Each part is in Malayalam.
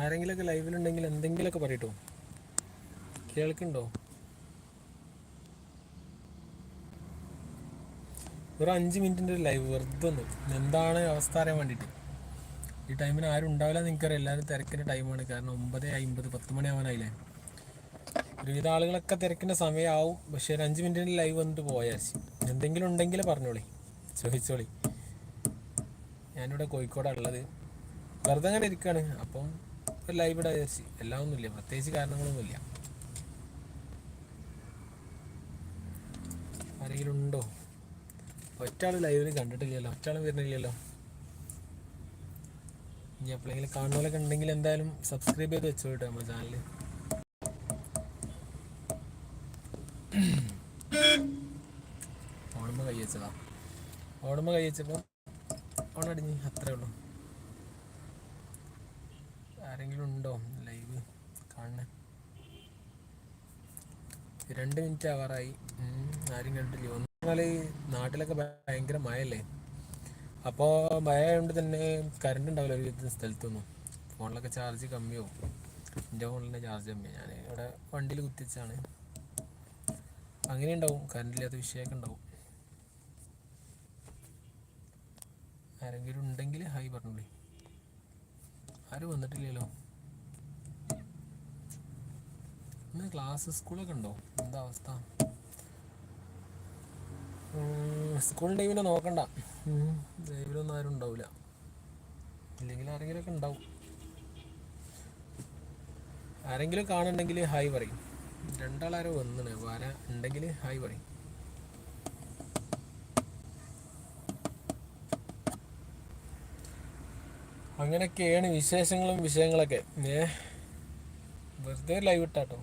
ആരെങ്കിലുമൊക്കെ ലൈവിലുണ്ടെങ്കിൽ എന്തെങ്കിലുമൊക്കെ പറയട്ടോ. കേൾക്കുന്നുണ്ടോ ഒരു അഞ്ച് മിനിറ്റിന്റെ ഒരു ലൈവ് വെറുതെ ഒന്ന്. എന്താണ് അവസ്ഥ അറിയാൻ വേണ്ടിയിട്ട്. ഈ ടൈമിന് ആരും ഉണ്ടാവില്ല നിങ്ങൾക്കറിയാം എല്ലാവരും തിരക്കിന്റെ ടൈമാണ്. കാരണം ഒമ്പത് അമ്പത് പത്ത് മണിയാവാനായില്ലേ ഒരുവിധ ആളുകളൊക്കെ തിരക്കിന്റെ സമയമാവും. പക്ഷേ ഒരു അഞ്ച് മിനിറ്റിന്റെ ലൈവ് വന്നിട്ട് പോയാൽ എന്തെങ്കിലും ഉണ്ടെങ്കിൽ പറഞ്ഞോളി. ചോദിച്ചോളി. ഞാനിവിടെ കോഴിക്കോടാണുള്ളത് വെറുതെ അങ്ങനെ ഇരിക്കുകയാണ് അപ്പം ലൈവ് വിചാരിച്ച്. എല്ലാം ഒന്നുമില്ല. പ്രത്യേകിച്ച് കാരണങ്ങളൊന്നുമില്ല. ആരെങ്കിലും ഉണ്ടോ ഒറ്റാൾ ലൈവിൽ കണ്ടിട്ടില്ലല്ലോ. ഒറ്റാൾ വരുന്നില്ലല്ലോ. ഇനി എപ്പോഴെങ്കിലും കാണുന്നവരൊക്കെ ഉണ്ടെങ്കിൽ എന്തായാലും സബ്സ്ക്രൈബ് ചെയ്ത് വെച്ചോ കേട്ടോ നമ്മുടെ ചാനൽ ഓണമ്മ കൈ വെച്ചതാ. ഓണമ്മ കൈ വെച്ചപ്പോൾ ഓണടിഞ്ഞ്. അത്രേ ഉള്ളൂ. ആരെങ്കിലും ഉണ്ടോ ലൈവ് കാണണേ? രണ്ട് മിനിറ്റ് ആവാറായി. ആരും കണ്ടില്ല ഒന്ന് നാട്ടിലൊക്കെ ഭയങ്കര മഴയല്ലേ? അപ്പോൾ മഴ തന്നെ കറണ്ട് ഉണ്ടാവില്ല ഒരു വിധത്തിൽ സ്ഥലത്തൊന്നും. ഫോണിലൊക്കെ ചാർജ് കമ്മിയോ എന്റെ ഫോണിലെ ചാർജ് കമ്മിയാണ് ഞാൻ ഇവിടെ വണ്ടിയിൽ കുത്തിച്ചാണ് അങ്ങനെ ഉണ്ടാവും കറണ്ട് ഇല്ലാത്ത വിഷയമൊക്കെ ഉണ്ടാവും. ആരെങ്കിലും ഉണ്ടെങ്കിൽ ഹായ് പറഞ്ഞോളി. ആരും വന്നിട്ടില്ലല്ലോ? ഇന്ന് ക്ലാസ് സ്കൂളൊക്കെ ഉണ്ടോ? എന്താ അവസ്ഥ? സ്കൂൾ ടൈമിനെ നോക്കണ്ട. ലൈവിലൊന്നും ആരും ഉണ്ടാവില്ല ഇല്ലെങ്കിൽ ആരെങ്കിലുമൊക്കെ ഉണ്ടാവും. ആരെങ്കിലും കാണുന്നുണ്ടെങ്കിൽ ഹായ് പറയും. രണ്ടാളാരോ വന്നിന്? വര ഉണ്ടെങ്കിൽ ഹായ് പറയും. അങ്ങനെയൊക്കെയാണ് വിശേഷങ്ങളും വിഷയങ്ങളൊക്കെ. ഏ വെറുതെ ലൈവ് ഇട്ടാട്ടോ.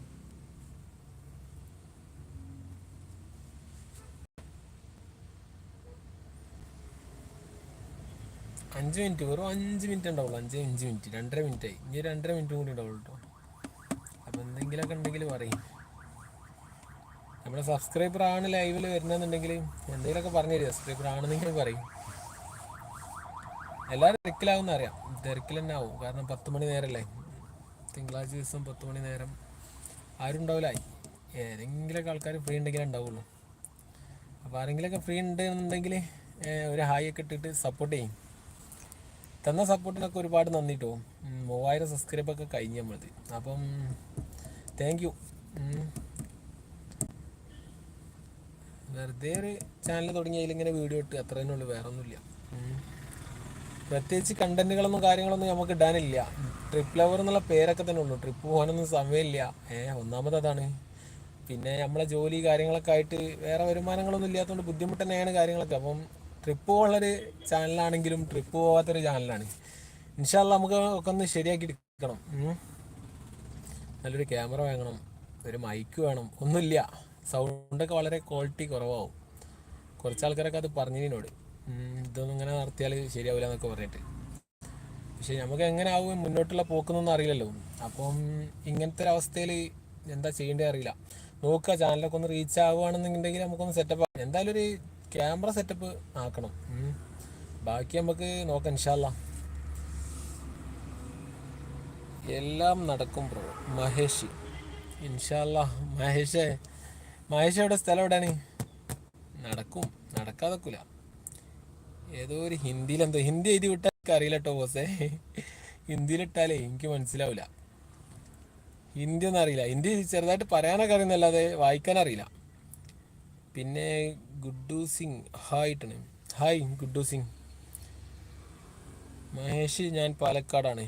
അഞ്ച് മിനിറ്റ് വെറും അഞ്ച് മിനിറ്റ് ഉണ്ടാവുള്ളൂ. അഞ്ച് അഞ്ച് മിനിറ്റ് രണ്ടര മിനിറ്റ് ആയി. ഇനി രണ്ടര മിനിറ്റ് കൂടി ഉണ്ടാവുള്ളൂ കേട്ടോ അപ്പം എന്തെങ്കിലുമൊക്കെ ഉണ്ടെങ്കിൽ പറയും. നമ്മുടെ സബ്സ്ക്രൈബർ ആണ് ലൈവിൽ വരുന്നതെന്നുണ്ടെങ്കിൽ എന്തെങ്കിലുമൊക്കെ പറഞ്ഞു തരും സബ്സ്ക്രൈബർ ആണെന്നെങ്കിലും പറയും. എല്ലാവരും തിരക്കിലാവുന്ന അറിയാം. തിരക്കിൽ തന്നെ ആവും കാരണം പത്ത് മണി നേരമല്ലേ തിങ്കളാഴ്ച ദിവസം പത്ത് മണി നേരം ആരും ഉണ്ടാവില്ല ഏതെങ്കിലുമൊക്കെ ആൾക്കാർ ഫ്രീ ഉണ്ടെങ്കിലേ ഉണ്ടാവുള്ളൂ. അപ്പോൾ ആരെങ്കിലുമൊക്കെ ഫ്രീ ഉണ്ടെന്നുണ്ടെങ്കിൽ ഒരു ഹായ് ഒക്കെ ഇട്ടിട്ട് സപ്പോർട്ട് ചെയ്യും. തന്ന സപ്പോർട്ടിനൊക്കെ ഒരുപാട് നന്ദി കേട്ടോ മൂവായിരം സബ്സ്ക്രൈബൊക്കെ കഴിഞ്ഞ് നമ്മളത് അപ്പം താങ്ക് യു വെറുതെ ഒരു ചാനൽ തുടങ്ങിയതിൽ ഇങ്ങനെ വീഡിയോ ഇട്ട് അത്ര ഉള്ളൂ. വേറെ ഒന്നുമില്ല. പ്രത്യേകിച്ച് കണ്ടന്റുകളൊന്നും കാര്യങ്ങളൊന്നും നമുക്ക് ഇടാനില്ല. ട്രിപ്പ് ലവർ എന്നുള്ള പേരൊക്കെ തന്നെ ഉള്ളൂ. ട്രിപ്പ് പോകാനൊന്നും സമയമില്ല. ഏഹ് ഒന്നാമത് അതാണ്. പിന്നെ നമ്മളെ ജോലി കാര്യങ്ങളൊക്കെ ആയിട്ട് വേറെ വരുമാനങ്ങളൊന്നും ഇല്ലാത്തതുകൊണ്ട് ബുദ്ധിമുട്ട് തന്നെയാണ് കാര്യങ്ങളൊക്കെ. അപ്പം ട്രിപ്പ് പോകാനുള്ളൊരു ചാനലാണെങ്കിലും ട്രിപ്പ് പോകാത്തൊരു ചാനലാണ് ഇൻഷാല്ല നമുക്ക് ഒക്കെ ഒന്ന് ശരിയാക്കി എടുക്കണം. നല്ലൊരു ക്യാമറ വാങ്ങണം ഒരു മൈക്ക് വേണം. ഒന്നുമില്ല. സൗണ്ടൊക്കെ വളരെ ക്വാളിറ്റി കുറവാകും കുറച്ച് ആൾക്കാരൊക്കെ അത് പറഞ്ഞതിനോട് ഇതൊന്നും ഇങ്ങനെ നടത്തിയാൽ ശരിയാവില്ല എന്നൊക്കെ പറഞ്ഞിട്ട്. പക്ഷെ നമുക്ക് എങ്ങനെ ആവും മുന്നോട്ടുള്ള പോക്കുന്നൊന്നും അറിയില്ലല്ലോ. അപ്പം ഇങ്ങനത്തെ ഒരു അവസ്ഥയിൽ എന്താ ചെയ്യേണ്ടത് അറിയില്ല. നോക്കുക ചാനലൊക്കെ ഒന്ന് റീച്ച് ആവുകയാണെന്നുണ്ടെങ്കിൽ നമുക്കൊന്ന് സെറ്റപ്പ് എന്തായാലും ഒരു ക്യാമറ സെറ്റപ്പ് ആക്കണം. ബാക്കി നമുക്ക് നോക്കാം ഇൻഷാല്ല എല്ലാം നടക്കും ബ്രോ. മഹേഷ്. ഇൻഷാല്ല മഹേഷേ. മഹേഷ് എവിടെ? സ്ഥലം എവിടെയാണ്? നടക്കും. നടക്കാതെക്കൂല ഏതോ ഒരു ഹിന്ദിയിൽ എന്തോ ഹിന്ദി എഴുതി വിട്ടാൽ എനിക്ക് അറിയില്ല കേട്ടോ ബോസേ. ഹിന്ദിയിലിട്ടാലേ എനിക്ക് മനസ്സിലാവില്ല ഹിന്ദി ഒന്നും അറിയില്ല. ഹിന്ദി ചെറുതായിട്ട് പറയാനൊക്കെ അറിയുന്നല്ലാതെ വായിക്കാൻ അറിയില്ല. പിന്നെ ഗുഡു സിംഗ് ഹായ് ഇട്ടണേ. ഹായ് ഗുഡു സിംഗ്. മഹേഷ് ഞാൻ പാലക്കാടാണ്.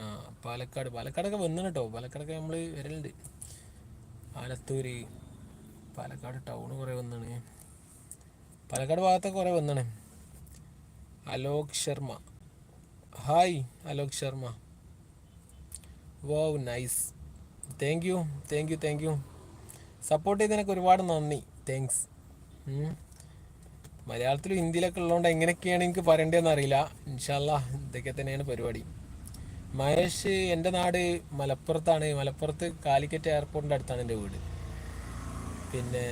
ആ പാലക്കാട്. പാലക്കാടൊക്കെ വന്നു കേട്ടോ പാലക്കാടൊക്കെ നമ്മൾ വരലുണ്ട്. ആലത്തൂര്. പാലക്കാട് ടൗൺ കുറേ വന്നാണ്. പാലക്കാട് ഭാഗത്തൊക്കെ കുറേ വന്നാണ്. Alok Sharma. Hi Alok Sharma. Wow nice. Thank you thank you thank you support ചെയ്തതിനൊക്കെ ഒരുപാട് നന്ദി. താങ്ക്സ് മലയാളത്തിലും ഹിന്ദിയിലൊക്കെ ഉള്ളതുകൊണ്ട് എങ്ങനെയൊക്കെയാണ് എനിക്ക് പറയേണ്ടതെന്ന് അറിയില്ല. ഇൻഷാല്ല ഇതൊക്കെ തന്നെയാണ് പരിപാടി. മഹേഷ് എന്റെ നാട് മലപ്പുറത്താണ്. മലപ്പുറത്ത് കാലിക്കറ്റ് എയർപോർട്ടിന്റെ അടുത്താണ് എന്റെ വീട്. പിന്നെ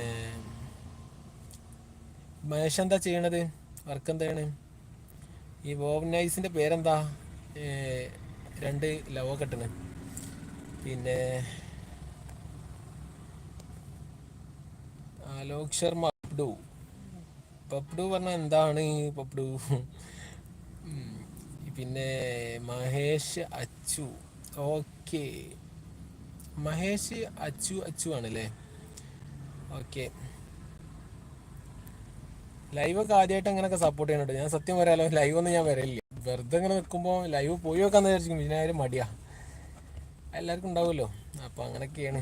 മഹേഷ് എന്താ ചെയ്യണത്? വർക്ക് എന്താണ്? ഈ ബോബ് പേരെന്താ? രണ്ട് ലവ കെട്ടണ് പിന്നെ ആലോക് ശർമ്മ പപ്ഡു. പപ്ഡു പറഞ്ഞാൽ എന്താണ് പപ്ഡു? പിന്നെ മഹേഷ് അച്ചു. ഓക്കെ. മഹേഷ് അച്ചു അച്ചു ആണല്ലേ? ഓക്കെ. ലൈവ് ഒക്കെ ആദ്യമായിട്ട് അങ്ങനെയൊക്കെ സപ്പോർട്ട് ചെയ്യണുണ്ട് ഞാൻ സത്യം പറയാലോ ലൈവ് ഒന്നും ഞാൻ വരില്ല വെറുതെ ഇങ്ങനെ നിൽക്കുമ്പോൾ ലൈവ് പോയി വെക്കാന്ന് വിചാരിക്കും വിനായാലും മടിയാ. എല്ലാവർക്കും ഉണ്ടാവുമല്ലോ. അപ്പോൾ അങ്ങനെയൊക്കെയാണ്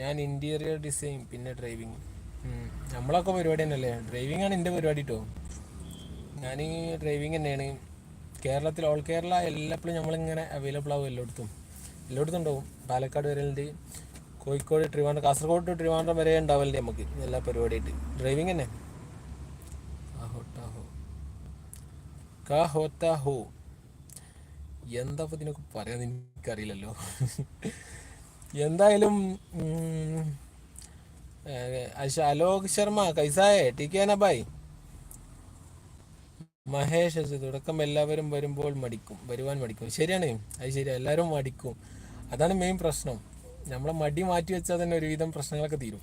ഞാൻ ഇന്റീരിയർ ഡിസൈൻ പിന്നെ ഡ്രൈവിങ് നമ്മളൊക്കെ പരിപാടി തന്നെയല്ലേ? ഡ്രൈവിംഗ് ആണ് എന്റെ പരിപാടി കേട്ടോ ഞാൻ ഡ്രൈവിംഗ് തന്നെയാണ്. കേരളത്തിൽ ഓൾ കേരള എല്ലാപ്പോഴും നമ്മളിങ്ങനെ അവൈലബിൾ ആവും എല്ലായിടത്തും. എല്ലായിടത്തും ഉണ്ടാവും. പാലക്കാട് വരലുണ്ട്. കോഴിക്കോട് ട്രിവാൻഡ്രം കാസർഗോഡ് ടു ട്രിവാൻഡ്രം വരെ ഉണ്ടാവല്ലേ നമുക്ക് എല്ലാ പരിപാടിയായിട്ട്. ഡ്രൈവിംഗ് തന്നെ? കാ ഹോ കാ എന്താ ഇപ്പൊ ഇതിനൊക്കെ പറയാൻ എനിക്കറിയില്ലല്ലോ. എന്തായാലും അലോക് ശർമ്മ കൈസായേ ടിക്കാന അനബായ് മഹേഷ് തുടക്കം എല്ലാവരും വരുമ്പോൾ മടിക്കും വരുവാൻ മടിക്കും. ശരിയാണ് അത് ശരി എല്ലാവരും മടിക്കും. അതാണ് മെയിൻ പ്രശ്നം. നമ്മളെ മടി മാറ്റി വെച്ചാൽ തന്നെ ഒരുവിധം പ്രശ്നങ്ങളൊക്കെ തീരും.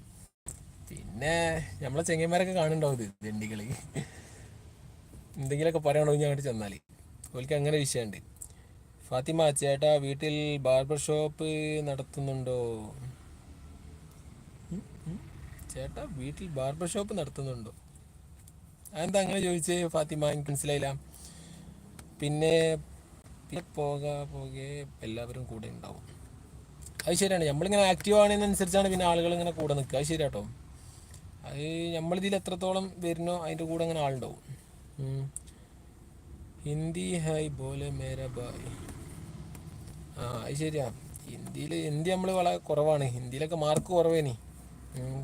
പിന്നെ നമ്മളെ ചെങ്ങന്മാരൊക്കെ കാണുന്നുണ്ടാവും ഇത് ദണ്ഡികൾ. എന്തെങ്കിലുമൊക്കെ പറയണോ ഞാൻ അങ്ങോട്ട് ചെന്നാൽ? ഓൽക്ക് അങ്ങനെ വിഷയമുണ്ട് ഫാത്തിമ ചേട്ടാ വീട്ടിൽ ബാർബർ ഷോപ്പ് നടത്തുന്നുണ്ടോ. ചേട്ടാ വീട്ടിൽ ബാർബർ ഷോപ്പ് നടത്തുന്നുണ്ടോ? അതെന്താ അങ്ങനെ ചോദിച്ചേ ഫാത്തിമ? എനിക്ക് മനസ്സിലായില്ല. പിന്നെ പോക പോകെ എല്ലാവരും കൂടെ ഉണ്ടാവും. അത് ശരിയാണ്. നമ്മളിങ്ങനെ ആക്റ്റീവ് ആവുന്നതിനനുസരിച്ചാണ് പിന്നെ ആളുകൾ ഇങ്ങനെ കൂടെ നിൽക്കുക. അത് ശരിയാട്ടോ. അത് നമ്മളിതിൽ എത്രത്തോളം വരുന്നോ അതിന്റെ കൂടെ അങ്ങനെ ആളുണ്ടാവും. ഹിന്ദി ഹൈ ബോലെ മേര ബായ്. ആ അത് ശരിയാ. ഹിന്ദിയിൽ ഹിന്ദി നമ്മൾ വളരെ കുറവാണ്. ഹിന്ദിയിലൊക്കെ മാർക്ക് കുറവേനി.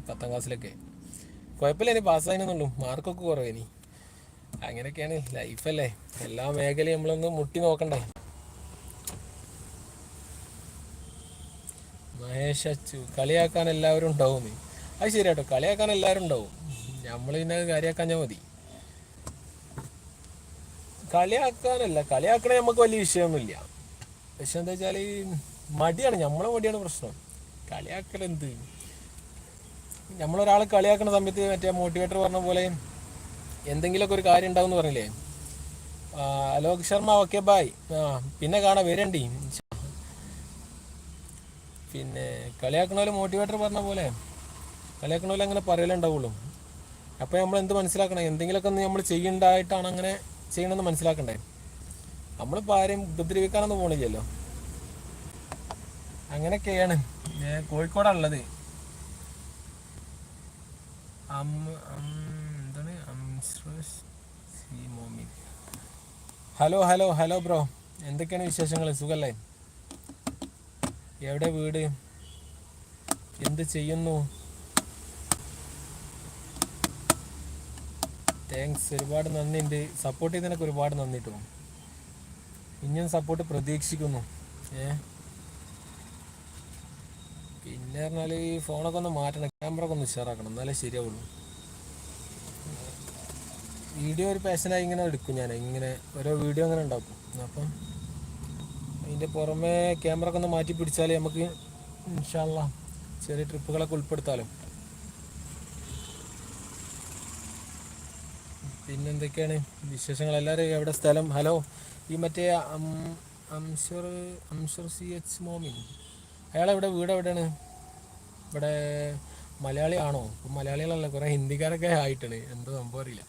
പത്താം ക്ലാസ്സിലൊക്കെ. കുഴപ്പമില്ല ഇനി പാസ്സായിരുന്നുള്ളൂ മാർക്കൊക്കെ കുറവേനി. അങ്ങനെയൊക്കെയാണ് ലൈഫല്ലേ എല്ലാ മേഖലയും നമ്മളൊന്ന് മുട്ടി നോക്കണ്ടേ? മഹേഷ് അച്ചു കളിയാക്കാൻ എല്ലാവരും ഉണ്ടാവും. അത് അത് ശരിയാട്ടോ കളിയാക്കാൻ എല്ലാവരും ഉണ്ടാവും. നമ്മൾ പിന്നെ കാര്യമാക്കാൻ ഞാൻ മതി. കളിയാക്കാനല്ല കളിയാക്കണ നമുക്ക് വലിയ വിഷയമൊന്നുമില്ല. പക്ഷെ എന്താ വെച്ചാൽ മടിയാണ് നമ്മളെ മടിയാണ് പ്രശ്നം. കളിയാക്കൽ എന്ത്? നമ്മളൊരാളെ കളിയാക്കുന്ന സമയത്ത് മറ്റേ മോട്ടിവേറ്റർ പറഞ്ഞ പോലെ എന്തെങ്കിലുമൊക്കെ ഒരു കാര്യം ഉണ്ടാവും എന്ന് പറഞ്ഞില്ലേ അലോക് ശർമ്മ ഓക്കെ ബായ് ആ പിന്നെ കാണാം വരണ്ടി. പിന്നെ കളിയാക്കണ മോട്ടിവേറ്റർ പറഞ്ഞ പോലെ. കളിയാക്കണ പോലെ അങ്ങനെ പറയലുണ്ടാവുള്ളൂ അപ്പോൾ നമ്മൾ എന്ത് മനസ്സിലാക്കണം? എന്തെങ്കിലുമൊക്കെ ഒന്ന് നമ്മൾ ചെയ്യണ്ടായിട്ടാണ് അങ്ങനെ ചെയ്യണമെന്ന് മനസ്സിലാക്കണ്ടേ? നമ്മളിപ്പോൾ ആരെയും ഉപദ്രവിക്കാനൊന്നും പോണില്ലല്ലോ. അങ്ങനെയൊക്കെയാണ് ഞാൻ കോഴിക്കോടാണുള്ളത്. Hello hello hello bro. എന്തൊക്കെയാണ് വിശേഷങ്ങൾ സുഖല്ലേ? എവിടെ വീട്? എന്ത് ചെയ്യുന്നു? താങ്ക്സ് ഒരുപാട് നന്ദിയുണ്ട് സപ്പോർട്ട് ചെയ്തതിനൊക്കെ ഒരുപാട് നന്ദി കേട്ടോ ഇനിയും സപ്പോർട്ട് പ്രതീക്ഷിക്കുന്നു. ഏ? പിന്നെ പറഞ്ഞാൽ ഈ ഫോണൊക്കെ ഒന്ന് മാറ്റണം. ക്യാമറ ഒക്കെ ഒന്ന് ഉഷാറാക്കണം. എന്നാലേ ശരിയാവുള്ളൂ. വീഡിയോ ഒരു പാഷനായി ഇങ്ങനെ എടുക്കും ഞാൻ ഇങ്ങനെ ഓരോ വീഡിയോ അങ്ങനെ ഉണ്ടാക്കും. അപ്പം അതിന്റെ പുറമെ ക്യാമറ ഒക്കെ ഒന്ന് മാറ്റി പിടിച്ചാൽ നമുക്ക് ഇൻഷാല്ല ചെറിയ ട്രിപ്പുകളൊക്കെ ഉൾപ്പെടുത്താലോ. പിന്നെന്തൊക്കെയാണ് വിശേഷങ്ങൾ? എല്ലാവരും എവിടെ? സ്ഥലം? ഹലോ? ഈ മറ്റേ അംഷർ അംഷർ സി എച്ച് മോമിൻ അയാളെവിടെ വീട് എവിടെയാണ്? ഇവിടെ മലയാളി ആണോ? ഇപ്പം മലയാളികളല്ല കുറേ ഹിന്ദിക്കാരൊക്കെ ആയിട്ടാണ് എന്തോ സംഭവം അറിയില്ല.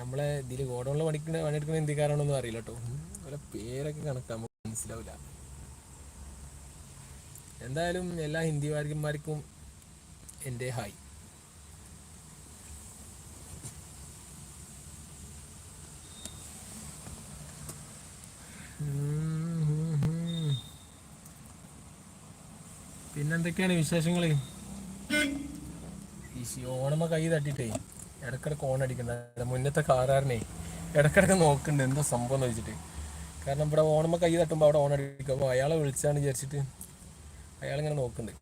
നമ്മളെ ഇതിൽ ഗോഡൗണിൽ പണിക്കുന്ന പണിയെടുക്കുന്ന ഹിന്ദിക്കാരാണോന്നും അറിയില്ല കേട്ടോ അവരെ പേരൊക്കെ കണക്കാൻ മനസ്സിലാവില്ല എന്തായാലും എല്ലാ ഹിന്ദി വാരികന്മാർക്കും എന്റെ ഹായ്. പിന്നെന്തൊക്കെയാണ് വിശേഷങ്ങൾ ഈ ഓണമ്മ കൈ തട്ടിട്ടേ ഇടക്കിടക്ക് ഓണടിക്കണ്ട മുന്നത്തെ കാറാറിനെ ഇടക്കിടക്ക് നോക്കണ്ട. എന്താ സംഭവം എന്ന് വെച്ചിട്ട് കാരണം ഇവിടെ ഓണമ്മ കൈ തട്ടുമ്പോൾ അവിടെ ഓൺ അടിക്കും. അപ്പോൾ അയാളെ വിളിച്ചാണ് വിചാരിച്ചിട്ട് അയാളിങ്ങനെ നോക്കുന്നുണ്ട്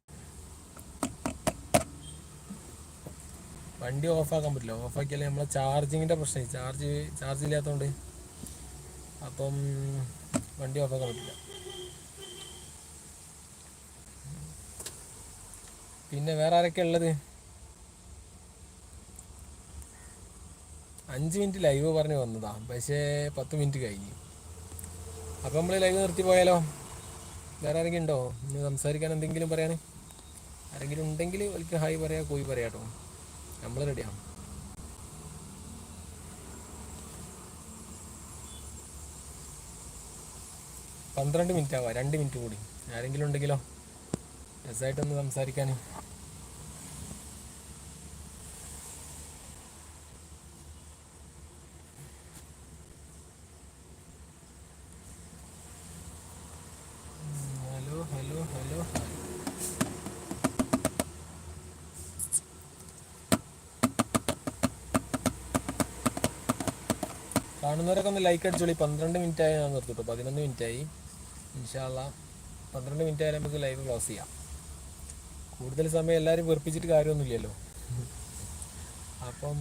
വണ്ടി ഓഫാക്കാൻ പറ്റില്ല. ഓഫാക്കിയാലേ നമ്മളെ ചാർജിങ്ങിന്റെ പ്രശ്നം. ചാർജ് ചാർജ് ഇല്ലാത്തതുകൊണ്ട് അപ്പം വണ്ടി ഓഫാക്കാൻ പറ്റില്ല. പിന്നെ വേറെ ആരൊക്കെ ഉള്ളത്? അഞ്ച് മിനിറ്റ് ലൈവ് പറഞ്ഞ് വന്നതാ. പക്ഷേ പത്ത് മിനിറ്റ് കഴിഞ്ഞു. അപ്പം നമ്മൾ ലൈവ് നിർത്തി പോയാലോ? വേറെ ആരെങ്കിലും ഉണ്ടോ? ഇന്ന് സംസാരിക്കാൻ എന്തെങ്കിലും പറയാൻ ആരെങ്കിലും ഉണ്ടെങ്കിൽ എനിക്ക് ഹായ് പറയാ കോയി പറയാട്ടോ നമ്മൾ റെഡിയാണ് പന്ത്രണ്ട് മിനിറ്റ് ആവാം രണ്ട് മിനിറ്റ് കൂടി. ആരെങ്കിലും ഉണ്ടെങ്കിലോ? രസമായിട്ടൊന്ന് സംസാരിക്കാൻ ഹലോ ഹലോ കാണുന്നവരൊക്കെ ഒന്ന് ലൈക്ക് അടിച്ചോളി. പന്ത്രണ്ട് മിനിറ്റ് ആയി ഞാൻ നിർത്തിട്ടു. പതിനൊന്ന് മിനിറ്റ് ആയി. ഇൻഷാല്ല പന്ത്രണ്ട് മിനിറ്റ് ആയാലും നമുക്ക് ലൈവ് ക്ലോസ് ചെയ്യാം. കൂടുതൽ സമയം എല്ലാവരും വെറുപ്പിച്ചിട്ട് കാര്യമൊന്നുമില്ലല്ലോ. അപ്പം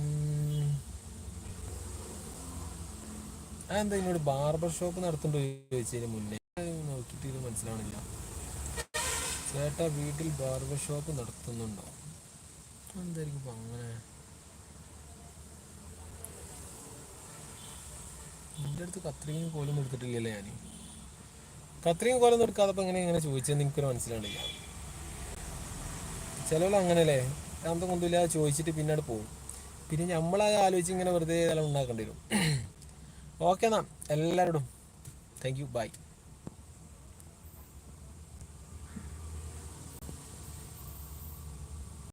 അതെന്താ എന്നോട് ബാർബർ ഷോപ്പ് നടത്തുന്നുണ്ടോ ചോദിച്ചതിന് മുന്നേ? നോക്കിയിട്ട് ഇത് മനസ്സിലാവണില്ല. ചേട്ടാ വീട്ടിൽ ബാർബർ ഷോപ്പ് നടത്തുന്നുണ്ടോ? എന്തായിരിക്കും ഇപ്പൊ അങ്ങനെ? എന്റെ അടുത്ത് കത്രികയും കോലും എടുത്തിട്ടില്ലല്ലേ ഞാൻ കത്രികയും കോലൊന്നും എടുക്കാതപ്പോൾ എങ്ങനെ ഇങ്ങനെ ചോദിച്ചതെന്ന് എനിക്കൊരു മനസ്സിലാണില്ല ചിലവൾ അങ്ങനെയല്ലേ അന്ത കൊണ്ടില്ല ചോദിച്ചിട്ട് പിന്നീട് പോകും പിന്നെ നമ്മളത് ആലോചിച്ച് ഇങ്ങനെ വെറുതെ ഉണ്ടാക്കേണ്ടി വരും. ഓക്കെ എന്നാ എല്ലാവരോടും താങ്ക് യു ബൈ